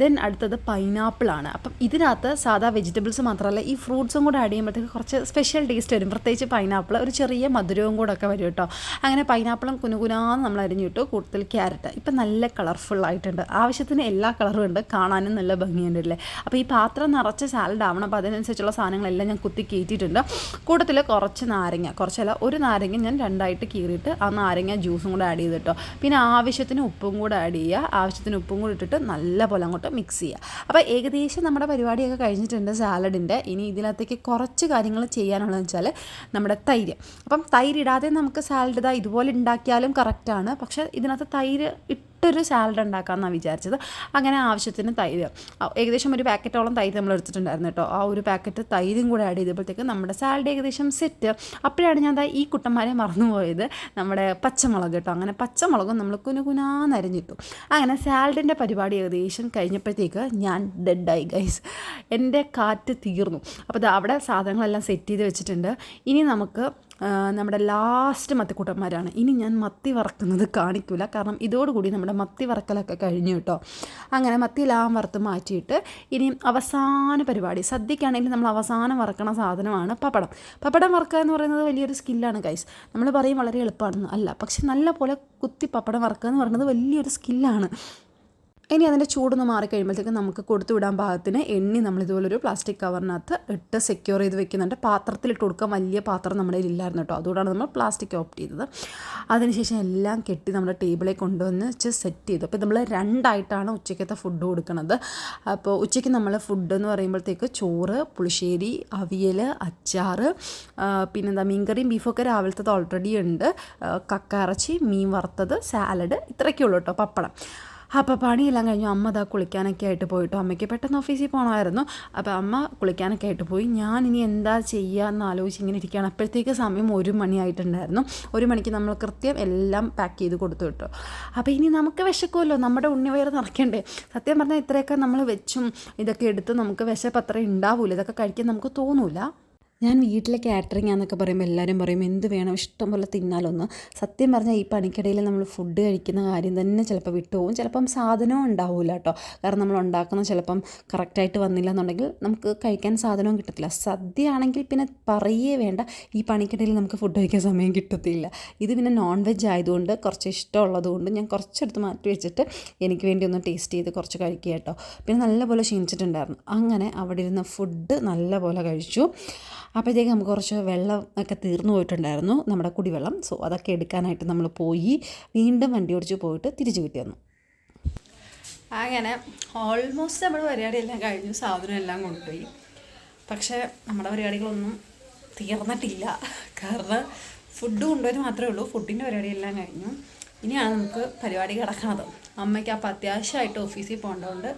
S1: ദെൻ അടുത്തത് പൈനാപ്പിളാണ്. അപ്പം ഇതിനകത്ത് സാധാ വെജിറ്റബിൾസ് മാത്രമല്ല ഈ ഫ്രൂട്ട്സും കൂടെ ആഡ് ചെയ്യുമ്പോഴത്തേക്ക് കുറച്ച് സ്പെഷ്യൽ ടേസ്റ്റ് വരും. പ്രത്യേകിച്ച് പൈനാപ്പിൾ ഒരു ചെറിയ മധുരവും കൂടെ ഒക്കെ വരും കേട്ടോ അങ്ങനെ പൈനാപ്പിളും കുനുകുനാന്ന് നമ്മൾ അരിഞ്ഞിട്ടു കൂടുതൽ ക്യാരറ്റ്. ഇപ്പം നല്ല കളർഫുൾ ആയിട്ടുണ്ട്. ആവശ്യത്തിന് എല്ലാ കളറും ഉണ്ട്. കാണാനും നല്ല ഭംഗിയുണ്ട് അല്ലേ അപ്പോൾ ഈ പാത്രം നിറച്ച് സാലഡ് ആവണം. അപ്പോൾ അതിനനുസരിച്ചുള്ള സാധനങ്ങളെല്ലാം ഞാൻ കുത്തി കയറ്റിയിട്ടുണ്ട് കൂട്ടത്തിൽ കുറച്ച് നാരങ്ങ കുറച്ചല്ല ഒരു നാരങ്ങ ഞാൻ രണ്ടായിട്ട് കീറിയിട്ട് ആ നാരങ്ങ ജ്യൂസും കൂടെ ആഡ് ചെയ്തിട്ടോ. പിന്നെ ആവശ്യത്തിന് ഉപ്പും കൂടെ ആഡ് ചെയ്യുക. ആവശ്യത്തിന് ഉപ്പും കൂടി ഇട്ടിട്ട് നല്ല പോലെ അങ്ങോട്ട് മിക്സ് ചെയ്യുക. അപ്പോൾ ഏകദേശം നമ്മുടെ പരിപാടിയൊക്കെ കഴിഞ്ഞിട്ടുണ്ട് സാലഡിന്റെ ഇനി ഇതിനകത്തേക്ക് കുറച്ച് കാര്യങ്ങൾ ചെയ്യാനുള്ളതെന്ന് വെച്ചാൽ നമ്മുടെ തൈര്. അപ്പം തൈരിടാതെ നമുക്ക് സാലഡ് ഇതാ ഇതുപോലെ ഉണ്ടാക്കിയാലും കറക്റ്റാണ് പക്ഷേ ഇതിനകത്ത് തൈര് ഇട്ടൊരു സാലഡ് ഉണ്ടാക്കാമെന്നാണ് വിചാരിച്ചത്. അങ്ങനെ ആവശ്യത്തിന് തൈര്. ഏകദേശം ഒരു പാക്കറ്റോളം തൈര് നമ്മൾ എടുത്തിട്ടുണ്ടായിരുന്നു കേട്ടോ. ആ ഒരു പാക്കറ്റ് തൈരും കൂടെ ആഡ് ചെയ്തപ്പോഴത്തേക്ക് നമ്മുടെ സാലഡ് ഏകദേശം സെറ്റ് അപ്പോഴാണ് ഞാൻ ഈ കുട്ടന്മാരെ മറന്നുപോയത്. നമ്മുടെ പച്ചമുളക് കേട്ടോ. അങ്ങനെ പച്ചമുളകും നമ്മൾ കുനുകുനാന്നരിഞ്ഞിട്ടു അങ്ങനെ സാലഡിന്റെ പരിപാടി ഏകദേശം കഴിഞ്ഞപ്പോഴത്തേക്ക് ഞാൻ ഡെഡായി ഗൈസ് എന്റെ കാറ്റ് തീർന്നു. അപ്പോൾ അവിടെ സാധനങ്ങളെല്ലാം സെറ്റ് ചെയ്ത് വെച്ചിട്ടുണ്ട്. ഇനി നമുക്ക് നമ്മുടെ ലാസ്റ്റ് മത്തിക്കൂട്ടന്മാരാണ്. ഇനി ഞാൻ മത്തി വറക്കുന്നത് കാണിക്കില്ല കാരണം ഇതോടുകൂടി നമ്മുടെ മത്തി വറക്കലൊക്കെ കഴിഞ്ഞു കേട്ടോ. അങ്ങനെ മത്തി എല്ലാം വറുത്ത് മാറ്റിയിട്ട് ഇനി അവസാന പരിപാടി. സദ്യക്കാണെങ്കിൽ നമ്മൾ അവസാനം വറക്കണ സാധനമാണ് പപ്പടം. പപ്പടം വറക്കുക എന്ന് പറയുന്നത് വലിയൊരു സ്കില്ലാണ് കൈസ് നമ്മൾ പറയും വളരെ എളുപ്പമാണെന്ന്. അല്ല പക്ഷെ നല്ല പോലെ കുത്തി പപ്പടം വറക്കുക എന്ന് പറയുന്നത് വലിയൊരു സ്കില്ലാണ് ഇനി അതിന്റെ ചൂടൊന്ന് മാറിക്കഴിയുമ്പോഴത്തേക്കും നമുക്ക് കൊടുത്തു വിടാൻ പാകത്തിന് എണ്ണി നമ്മൾ ഇതുപോലൊരു പ്ലാസ്റ്റിക് കവറിനകത്ത് ഇട്ട് സെക്യൂർ ചെയ്ത് വെക്കുന്നുണ്ട്. പാത്രത്തിലിട്ട് കൊടുക്കാൻ വലിയ പാത്രം നമ്മുടെ ഇല്ലായിരുന്നു കേട്ടോ. അതുകൊണ്ടാണ് നമ്മൾ പ്ലാസ്റ്റിക് ഓപ്റ്റ് ചെയ്തത്. അതിനുശേഷം എല്ലാം കെട്ടി നമ്മുടെ ടേബിളിൽ കൊണ്ടുവന്ന് വെച്ച് സെറ്റ് ചെയ്തു. അപ്പോൾ നമ്മൾ രണ്ടായിട്ടാണ് ഉച്ചയ്ക്കത്തെ ഫുഡ് കൊടുക്കുന്നത്. അപ്പോൾ ഉച്ചയ്ക്ക് നമ്മൾ ഫുഡ് എന്ന് പറയുമ്പോഴത്തേക്ക് ചോറ് പുളിശ്ശേരി അവിയൽ അച്ചാർ പിന്നെന്താ മീൻകറിയും ബീഫൊക്കെ രാവിലത്തത് ഓൾറെഡി ഉണ്ട്. കക്കയിറച്ചി മീൻ വറുത്തത് സാലഡ് ഇത്രയൊക്കെ ഉള്ളൂ കേട്ടോ പപ്പടം. അപ്പോൾ പണിയെല്ലാം കഴിഞ്ഞു. അമ്മ അതാ കുളിക്കാനൊക്കെ ആയിട്ട് പോയിട്ടോ. അമ്മയ്ക്ക് പെട്ടെന്ന് ഓഫീസിൽ പോകണമായിരുന്നു അപ്പോൾ അമ്മ കുളിക്കാനൊക്കെ ആയിട്ട് പോയി. ഞാൻ ഇനി എന്താ ചെയ്യുക എന്ന് ആലോചിച്ച് ഇങ്ങനെ ഇരിക്കുകയാണ്. അപ്പോഴത്തേക്ക് സമയം ഒരു മണിയായിട്ടുണ്ടായിരുന്നു. ഒരു മണിക്ക് നമ്മൾ കൃത്യം എല്ലാം പാക്ക് ചെയ്ത് കൊടുത്തു വിട്ടു അപ്പോൾ ഇനി നമുക്ക് വിശക്കുമല്ലോ. നമ്മുടെ ഉണ്ണിവയർ നിറയ്ക്കണ്ടേ. സത്യം പറഞ്ഞാൽ ഇത്രയൊക്കെ നമ്മൾ വെച്ചും ഇതൊക്കെ എടുത്ത് നമുക്ക് വിശപ്പ് ഉണ്ടാവില്ല ഇതൊക്കെ കഴിക്കാൻ നമുക്ക് തോന്നൂല. ഞാൻ വീട്ടിലെ കാറ്ററിംഗ് ആണെന്നൊക്കെ പറയുമ്പോൾ എല്ലാവരും പറയും എന്ത് വേണം? ഇഷ്ടം പോലെ തിന്നാലൊന്ന്. സത്യം പറഞ്ഞാൽ ഈ പണിക്കിടയിൽ നമ്മൾ ഫുഡ് കഴിക്കുന്ന കാര്യം തന്നെ ചിലപ്പോൾ വിട്ടുപോകും ചിലപ്പം സാധനവും ഉണ്ടാവില്ല കേട്ടോ കാരണം നമ്മൾ ഉണ്ടാക്കുന്ന ചിലപ്പം കറക്റ്റായിട്ട് വന്നില്ല എന്നുണ്ടെങ്കിൽ നമുക്ക് കഴിക്കാൻ സാധനവും കിട്ടത്തില്ല. സദ്യ ആണെങ്കിൽ പിന്നെ പറയേ വേണ്ട. ഈ പണിക്കിടയിൽ നമുക്ക് ഫുഡ് കഴിക്കാൻ സമയം കിട്ടത്തില്ല. ഇത് പിന്നെ നോൺ വെജ് ആയതുകൊണ്ട് കുറച്ച് ഇഷ്ടമുള്ളതുകൊണ്ട് ഞാൻ കുറച്ചെടുത്ത് മാറ്റി വെച്ചിട്ട് എനിക്ക് വേണ്ടി ഒന്ന് ടേസ്റ്റ് ചെയ്ത് കുറച്ച് കഴിക്കുക കേട്ടോ പിന്നെ നല്ലപോലെ ക്ഷീണിച്ചിട്ടുണ്ടായിരുന്നു. അങ്ങനെ അവിടെ ഇരുന്ന് ഫുഡ് നല്ലപോലെ കഴിച്ചു. അപ്പോഴത്തേക്ക് നമുക്ക് കുറച്ച് വെള്ളം ഒക്കെ തീർന്നു പോയിട്ടുണ്ടായിരുന്നു നമ്മുടെ കുടിവെള്ളം. സോ അതൊക്കെ എടുക്കാനായിട്ട് നമ്മൾ പോയി വീണ്ടും വണ്ടി ഓടിച്ച് പോയിട്ട് തിരിച്ചു കിട്ടി വന്നു. അങ്ങനെ ഓൾമോസ്റ്റ് നമ്മുടെ പരിപാടിയെല്ലാം കഴിഞ്ഞു സാധനം എല്ലാം കൊണ്ടുപോയി. പക്ഷേ നമ്മുടെ പരിപാടികളൊന്നും തീർന്നിട്ടില്ല. കാരണം ഫുഡ് കൊണ്ടുവരും മാത്രമേ ഉള്ളൂ. ഫുഡിന്റെ പരിപാടിയെല്ലാം കഴിഞ്ഞു. ഇനിയാണ് നമുക്ക് പരിപാടി കിടക്കണത് അമ്മയ്ക്ക് അപ്പോൾ അത്യാവശ്യമായിട്ട് ഓഫീസിൽ പോകേണ്ടതുകൊണ്ട്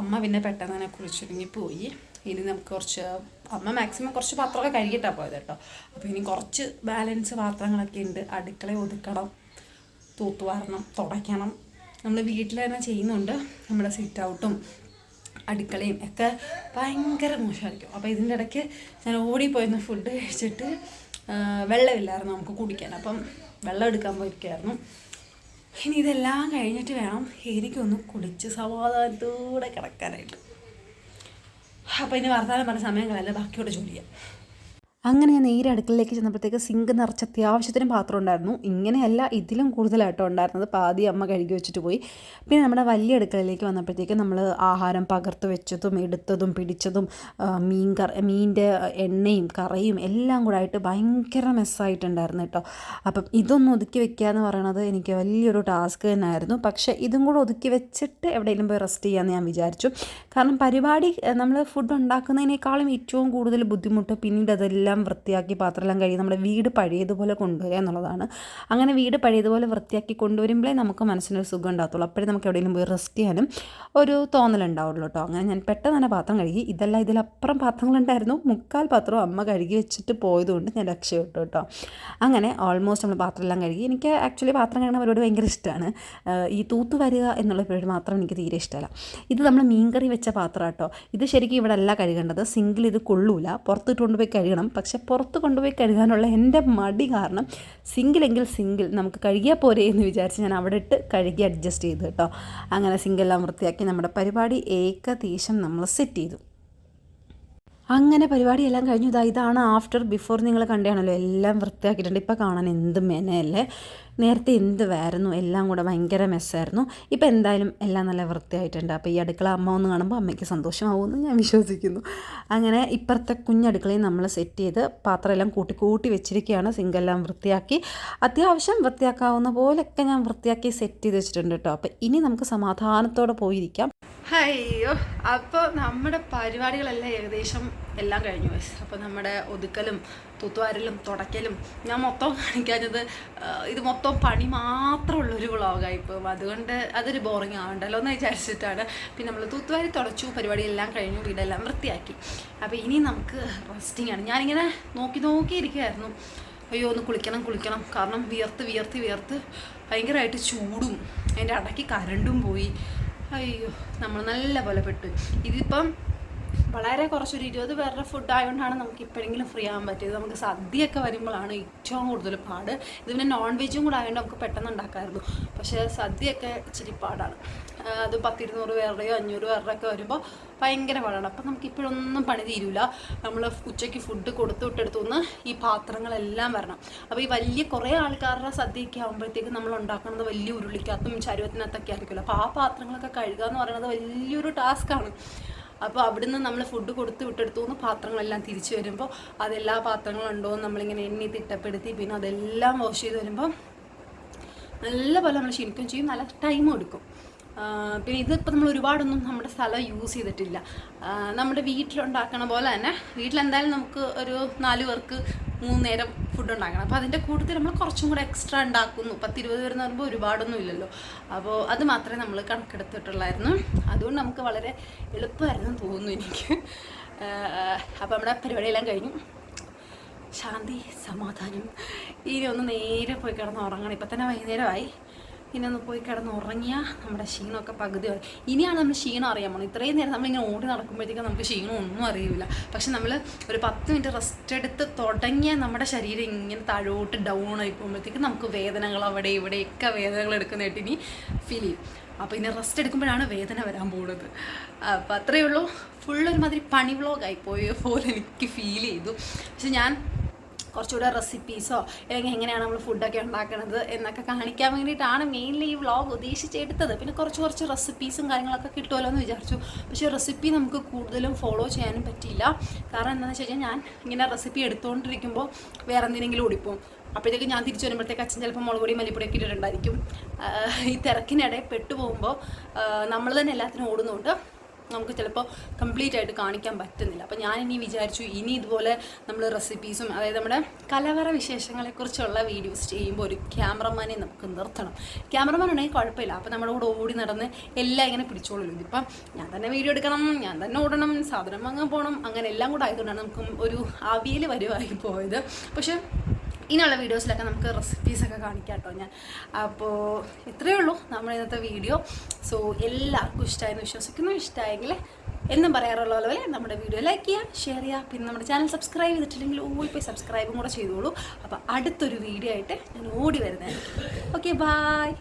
S1: അമ്മ പിന്നെ പെട്ടെന്ന് തന്നെ കുളിച്ചൊരുങ്ങി പോയി. ഇനി നമുക്ക് കുറച്ച് അമ്മ മാക്സിമം കുറച്ച് പാത്രമൊക്കെ കഴുകിയിട്ടാണ് പോയത് കേട്ടോ. അപ്പോൾ ഇനി കുറച്ച് ബാലൻസ് പാത്രങ്ങളൊക്കെ ഉണ്ട്. അടുക്കള ഒതുക്കണം തൂത്തുവാരണം തുടയ്ക്കണം. നമ്മൾ വീട്ടിൽ തന്നെ ചെയ്യുന്നുണ്ട്. നമ്മുടെ സിറ്റ് ഔട്ടും അടുക്കളയും ഒക്കെ ഭയങ്കര മോശമായിരിക്കും. അപ്പോൾ ഇതിന്റെ ഇടയ്ക്ക് ഞാൻ ഓടിപ്പോയിരുന്ന ഫുഡ് കഴിച്ചിട്ട് വെള്ളമില്ലായിരുന്നു നമുക്ക് കുടിക്കാൻ. അപ്പം വെള്ളം എടുക്കാൻ പോയിരിക്കുമായിരുന്നു ഇനി ഇതെല്ലാം കഴിഞ്ഞിട്ട് വേണം എനിക്കൊന്ന് കുളിച്ച് സമാധാനത്തോടെ കിടക്കാനായിട്ട്. അപ്പോൾ ഇനി വർത്തമാനം പറഞ്ഞ സമയം കളയല്ല ബാക്കിയോടെ ജോലി ചെയ്യാം. അങ്ങനെ ഞാൻ നേരെ അടുക്കളയിലേക്ക് ചെന്നപ്പോഴത്തേക്ക് സിങ്ക് നിറച്ച് അത്യാവശ്യത്തിന് പാത്രം ഉണ്ടായിരുന്നു. ഇങ്ങനെയല്ല ഇതിലും കൂടുതലായിട്ടോ ഉണ്ടായിരുന്നത്. പാതി അമ്മ കഴുകി വെച്ചിട്ട് പോയി. പിന്നെ നമ്മുടെ വലിയ അടുക്കളയിലേക്ക് വന്നപ്പോഴത്തേക്ക് നമ്മൾ ആഹാരം പകർത്ത് വെച്ചതും എടുത്തതും പിടിച്ചതും മീൻ കറി മീന്റെ എണ്ണയും കറിയും എല്ലാം കൂടെ ആയിട്ട് ഭയങ്കര മെസ്സായിട്ടുണ്ടായിരുന്നു കേട്ടോ. അപ്പം ഇതൊന്നും ഒതുക്കി വെക്കുക എന്ന് പറയണത് എനിക്ക് വലിയൊരു ടാസ്ക് തന്നെയായിരുന്നു. പക്ഷേ ഇതും കൂടെ ഒതുക്കി വെച്ചിട്ട് എവിടെയെങ്കിലും പോയി റെസ്റ്റ് ചെയ്യാമെന്ന് ഞാൻ വിചാരിച്ചു. കാരണം പരിപാടി നമ്മൾ ഫുഡ് ഉണ്ടാക്കുന്നതിനേക്കാളും ഏറ്റവും കൂടുതൽ ബുദ്ധിമുട്ട് പിന്നീട് അതെല്ലാം വൃത്തിയാക്കി പാത്രമെല്ലാം കഴുകി നമ്മുടെ വീട് പഴയതുപോലെ കൊണ്ടുവരിക എന്നുള്ളതാണ്. അങ്ങനെ വീട് പഴയതുപോലെ വൃത്തിയാക്കി കൊണ്ടുവരുമ്പോഴേ നമുക്ക് മനസ്സിനൊരു സുഖം ഉണ്ടാകത്തുള്ളൂ. അപ്പോഴേ നമുക്ക് എവിടെയെങ്കിലും പോയി റെസ്റ്റ് ചെയ്യാനും ഒരു തോന്നലുണ്ടാവുള്ളൂ കേട്ടോ. അങ്ങനെ ഞാൻ പെട്ടെന്ന് തന്നെ പാത്രം കഴുകി ഇതല്ല ഇതിലപ്പുറം പാത്രങ്ങളുണ്ടായിരുന്നു. മുക്കാൽ പാത്രവും അമ്മ കഴുകി വെച്ചിട്ട് പോയതുകൊണ്ട് ഞാൻ രക്ഷപ്പെട്ടു കേട്ടോ. അങ്ങനെ ഓൾമോസ്റ്റ് നമ്മൾ പാത്രമെല്ലാം കഴുകി. എനിക്ക് ആക്ച്വലി പാത്രം കഴുകുന്ന പരിപാടി ഭയങ്കര ഇഷ്ടമാണ് ഈ തൂത്ത് വരിക എന്നുള്ള പരിപാടി മാത്രം എനിക്ക് തീരെ ഇഷ്ടമല്ല. ഇത് നമ്മൾ മീൻകറി വെച്ച പാത്രം കേട്ടോ. ഇത് ശരിക്കും ഇവിടെ അല്ല കഴുകേണ്ടത്. സിങ്കിൽ ഇത് കൊള്ളൂല. പുറത്തിട്ട് കൊണ്ടുപോയി കഴുകണം. പക്ഷെ പുറത്ത് കൊണ്ടുപോയി കഴുകാനുള്ള എന്റെ മടി കാരണം സിങ്കിലെങ്കിൽ സിങ്കിൽ നമുക്ക് കഴുകിയാൽ പോരെ എന്ന് വിചാരിച്ച് ഞാൻ അവിടെ ഇട്ട് കഴുകി അഡ്ജസ്റ്റ് ചെയ്തു കേട്ടോ. അങ്ങനെ സിങ്കെല്ലാം വൃത്തിയാക്കി നമ്മുടെ പരിപാടി ഏകദേശം നമ്മൾ സെറ്റ് ചെയ്തു. അങ്ങനെ പരിപാടിയെല്ലാം കഴിഞ്ഞു. ഇതാ ഇതാണ് ആഫ്റ്റർ ബിഫോർ നിങ്ങൾ കണ്ടാണല്ലോ എല്ലാം വൃത്തിയാക്കിയിട്ടുണ്ട്. ഇപ്പോൾ കാണാൻ എന്ത് മെനയല്ലേ? നേരത്തെ എന്ത് വായിരുന്നു? എല്ലാം കൂടെ ഭയങ്കര മെസ്സായിരുന്നു ഇപ്പം എന്തായാലും എല്ലാം നല്ല വൃത്തിയായിട്ടുണ്ട്. അപ്പോൾ ഈ അടുക്കള അമ്മ ഒന്ന് കാണുമ്പോൾ അമ്മയ്ക്ക് സന്തോഷമാവുമെന്ന് ഞാൻ വിശ്വസിക്കുന്നു. അങ്ങനെ ഇപ്പുറത്തെ കുഞ്ഞടുക്കളയും നമ്മൾ സെറ്റ് ചെയ്ത് പാത്രം എല്ലാം കൂട്ടി കൂട്ടി വെച്ചിരിക്കുകയാണ്. സിങ്കെല്ലാം വൃത്തിയാക്കി. അത്യാവശ്യം വൃത്തിയാക്കാവുന്ന പോലെയൊക്കെ ഞാൻ വൃത്തിയാക്കി സെറ്റ് ചെയ്ത് വെച്ചിട്ടുണ്ട് കേട്ടോ അപ്പോൾ ഇനി നമുക്ക് സമാധാനത്തോടെ പോയിരിക്കാം. അയ്യോ അപ്പോൾ നമ്മുടെ പരിപാടികളെല്ലാം ഏകദേശം എല്ലാം കഴിഞ്ഞു വയസ്സ് അപ്പോൾ നമ്മുടെ ഒതുക്കലും തൂത്തുവാരലും തുടയ്ക്കലും ഞാൻ മൊത്തം കാണിക്കാഞ്ഞത് ഇത് മൊത്തം പണി മാത്രമുള്ളൊരു വ്ളോഗായി ഇപ്പം. അതുകൊണ്ട് അതൊരു ബോറിങ് ആവണ്ടല്ലോ എന്ന് വിചാരിച്ചിട്ടാണ്. പിന്നെ നമ്മൾ തൂത്തുവാരി തുടച്ചു പരിപാടി എല്ലാം കഴിഞ്ഞു വീടെല്ലാം വൃത്തിയാക്കി. അപ്പോൾ ഇനി നമുക്ക് റെസ്റ്റിംഗ് ആണ്. ഞാനിങ്ങനെ നോക്കി നോക്കി ഇരിക്കുകയായിരുന്നു അയ്യോ ഒന്ന് കുളിക്കണം കുളിക്കണം. കാരണം വിയർത്ത് വിയർത്ത് വിയർത്ത് ഭയങ്കരമായിട്ട് ചൂടും. അതിന്റെ ഇടയ്ക്ക് കരണ്ടും പോയി. അയ്യോ നമ്മൾ നല്ല പോലെ പെട്ടു. ഇതിപ്പം വളരെ കുറച്ചൊരു ഇരുപത് പേരുടെ ഫുഡ് ആയതുകൊണ്ടാണ് നമുക്ക് ഇപ്പോഴെങ്കിലും ഫ്രീ ആകാൻ പറ്റിയത്. നമുക്ക് സദ്യയൊക്കെ വരുമ്പോഴാണ് ഏറ്റവും കൂടുതൽ പാട്. ഇത് പിന്നെ നോൺ വെജും കൂടെ ആയതുകൊണ്ട് നമുക്ക് പെട്ടെന്ന് ഉണ്ടാക്കാമായിരുന്നു. പക്ഷേ സദ്യയൊക്കെ ഇച്ചിരി പാടാണ്. അത് പത്തിരുന്നൂറ് പേരുടെയോ അഞ്ഞൂറ് പേരുടെ ഒക്കെ വരുമ്പോൾ ഭയങ്കര പാടാണ്. അപ്പം നമുക്ക് ഇപ്പോഴൊന്നും പണി തീരില്ല നമ്മൾ ഉച്ചയ്ക്ക് ഫുഡ് കൊടുത്തു വിട്ടെടുത്തുനിന്ന് ഈ പാത്രങ്ങളെല്ലാം വരണം. അപ്പോൾ ഈ വലിയ കുറേ ആൾക്കാരുടെ സദ്യയൊക്കെ ആകുമ്പോഴത്തേക്ക് നമ്മൾ ഉണ്ടാക്കുന്നത് വലിയ ഉരുളിക്കകത്തും ചരുവത്തിനകത്തൊക്കെ ആയിരിക്കുമല്ലോ. അപ്പോൾ ആ പാത്രങ്ങളൊക്കെ കഴുകുക എന്ന് പറയുന്നത് വലിയൊരു ടാസ്ക്കാണ് അപ്പോൾ അവിടുന്ന് നമ്മൾ ഫുഡ് കൊടുത്ത് വിട്ടെടുത്തു നിന്ന് പാത്രങ്ങളെല്ലാം തിരിച്ചു വരുമ്പോൾ അതെല്ലാ പാത്രങ്ങളും ഉണ്ടോ എന്ന് നമ്മളിങ്ങനെ എണ്ണി തിട്ടപ്പെടുത്തി പിന്നെ അതെല്ലാം വാഷ് ചെയ്ത് വരുമ്പോൾ നല്ല പോലെ നമ്മൾ ക്ഷീണിക്കുകയും ചെയ്യും. നല്ല ടൈമും എടുക്കും. പിന്നെ ഇതിപ്പോൾ നമ്മൾ ഒരുപാടൊന്നും നമ്മുടെ സ്ഥലം യൂസ് ചെയ്തിട്ടില്ല. നമ്മുടെ വീട്ടിലുണ്ടാക്കണ പോലെ തന്നെ വീട്ടിലെന്തായാലും നമുക്ക് ഒരു നാല് പേർക്ക് മൂന്ന് നേരം ഫുഡ് ഉണ്ടാക്കണം. അപ്പോൾ അതിന്റെ കൂട്ടത്തിൽ നമ്മൾ കുറച്ചും കൂടെ എക്സ്ട്രാ ഉണ്ടാക്കുന്നു. പത്തിരുപത് പേരെന്ന് പറയുമ്പോൾ ഒരുപാടൊന്നും ഇല്ലല്ലോ. അപ്പോൾ അത് മാത്രമേ നമ്മൾ കണക്കെടുത്തിട്ടുള്ളായിരുന്നു. അതുകൊണ്ട് നമുക്ക് വളരെ എളുപ്പമായിരുന്നു തോന്നുന്നു എനിക്ക്. അപ്പോൾ നമ്മുടെ പരിപാടിയെല്ലാം കഴിഞ്ഞു. ശാന്തി സമാധാനം. ഇനി ഒന്ന് നേരെ പോയി കിടന്ന് ഉറങ്ങണം. ഇപ്പം തന്നെ വൈകുന്നേരമായി. ഇനി ഒന്ന് പോയി കിടന്ന് ഉറങ്ങിയാൽ നമ്മുടെ ക്ഷീണമൊക്കെ പകുതി ഇനിയാണ് നമ്മൾ ക്ഷീണം അറിയാൻ പോകുന്നത് ഇത്രയും നേരം നമ്മളിങ്ങനെ ഓടി നടക്കുമ്പോഴത്തേക്കും നമുക്ക് ക്ഷീണം ഒന്നും അറിയില്ല. പക്ഷെ നമ്മൾ ഒരു പത്ത് മിനിറ്റ് റെസ്റ്റ് എടുത്ത് തുടങ്ങിയ നമ്മുടെ ശരീരം ഇങ്ങനെ താഴോട്ട് ഡൗൺ ആയി പോകുമ്പോഴത്തേക്കും നമുക്ക് വേദനകൾ അവിടെ ഇവിടെയൊക്കെ വേദനകൾ എടുക്കുന്നതായിട്ട് ഇനി ഫീൽ ചെയ്യും. അപ്പോൾ ഇനി റെസ്റ്റ് എടുക്കുമ്പോഴാണ് വേദന വരാൻ പോകുന്നത് അപ്പോൾ അത്രയേ ഉള്ളൂ. ഫുൾ ഒരുമാതിരി പണി വ്ളോഗായി പോയ പോലെ എനിക്ക് ഫീൽ ചെയ്തു. പക്ഷെ ഞാൻ കുറച്ചുകൂടെ റെസിപ്പീസോ അല്ലെങ്കിൽ എങ്ങനെയാണ് നമ്മൾ ഫുഡൊക്കെ ഉണ്ടാക്കുന്നത് എന്നൊക്കെ കാണിക്കാൻ വേണ്ടിയിട്ടാണ് മെയിൻലി ഈ വ്ളോഗ് ഉദ്ദേശിച്ചെടുത്തത് പിന്നെ കുറച്ച് കുറച്ച് റെസിപ്പീസും കാര്യങ്ങളൊക്കെ കിട്ടുമല്ലോ എന്ന് വിചാരിച്ചു. പക്ഷേ റെസിപ്പി നമുക്ക് കൂടുതലും ഫോളോ ചെയ്യാനും പറ്റിയില്ല. കാരണം എന്താണെന്ന് വെച്ച് കഴിഞ്ഞാൽ ഞാൻ ഇങ്ങനെ റെസിപ്പി എടുത്തുകൊണ്ടിരിക്കുമ്പോൾ വേറെ എന്തിനെങ്കിലും ഓടിപ്പോവും. അപ്പോഴത്തേക്ക് ഞാൻ തിരിച്ചു വരുമ്പോഴത്തേക്ക് അച്ഛൻ ചിലപ്പോൾ മുളക് പൊടി മല്ലിപ്പൊടിയൊക്കെ ഇട്ടിട്ടുണ്ടായിരിക്കും. ഈ തിരക്കിനിടെ പെട്ടുപോകുമ്പോൾ നമ്മൾ തന്നെ എല്ലാത്തിനും ഓടുന്നുണ്ട്. നമുക്ക് ചിലപ്പോൾ കംപ്ലീറ്റ് ആയിട്ട് കാണിക്കാൻ പറ്റുന്നില്ല. അപ്പോൾ ഞാൻ ഇനി വിചാരിച്ചു ഇനി ഇതുപോലെ നമ്മൾ റെസിപ്പീസും അതായത് നമ്മുടെ കലവറ വിശേഷങ്ങളെക്കുറിച്ചുള്ള വീഡിയോസ് ചെയ്യുമ്പോൾ ഒരു ക്യാമറമാനെ നമുക്ക് നിർത്തണം. ക്യാമറമാൻ ഉണ്ടെങ്കിൽ കുഴപ്പമില്ല. അപ്പോൾ നമ്മുടെ കൂടെ ഓടി നടന്ന് എല്ലാം ഇങ്ങനെ പിടിച്ചോളൂ. ഇതിപ്പം ഞാൻ തന്നെ വീഡിയോ എടുക്കണം ഞാൻ തന്നെ ഓടണം സാധനം വാങ്ങാൻ പോകണം അങ്ങനെ എല്ലാം കൂടെ ആയതുകൊണ്ടാണ് നമുക്ക് ഒരു അവിയൽ വരുവായി പോയത്. പക്ഷേ ഇനിയുള്ള വീഡിയോസിലൊക്കെ നമുക്ക് റെസിപ്പീസൊക്കെ കാണിക്കാം കേട്ടോ ഞാൻ. അപ്പോൾ ഇത്രയേ ഉള്ളൂ നമ്മുടെ ഇന്നത്തെ വീഡിയോ. സോ എല്ലാവർക്കും ഇഷ്ടമായെന്ന് വിശ്വസിക്കുന്നു. ഇഷ്ടമായെങ്കിൽ എന്നും പറയാറുള്ള പോലെ നമ്മുടെ വീഡിയോ ലൈക്ക് ചെയ്യുക ഷെയർ ചെയ്യുക പിന്നെ നമ്മുടെ ചാനൽ സബ്സ്ക്രൈബ് ചെയ്തിട്ടില്ലെങ്കിൽ ഓടി പോയി സബ്സ്ക്രൈബും കൂടെ ചെയ്തോളൂ. അപ്പോൾ അടുത്തൊരു വീഡിയോ ആയിട്ട് ഞാൻ ഓടി വരുന്നതായിരിക്കും. Okay bye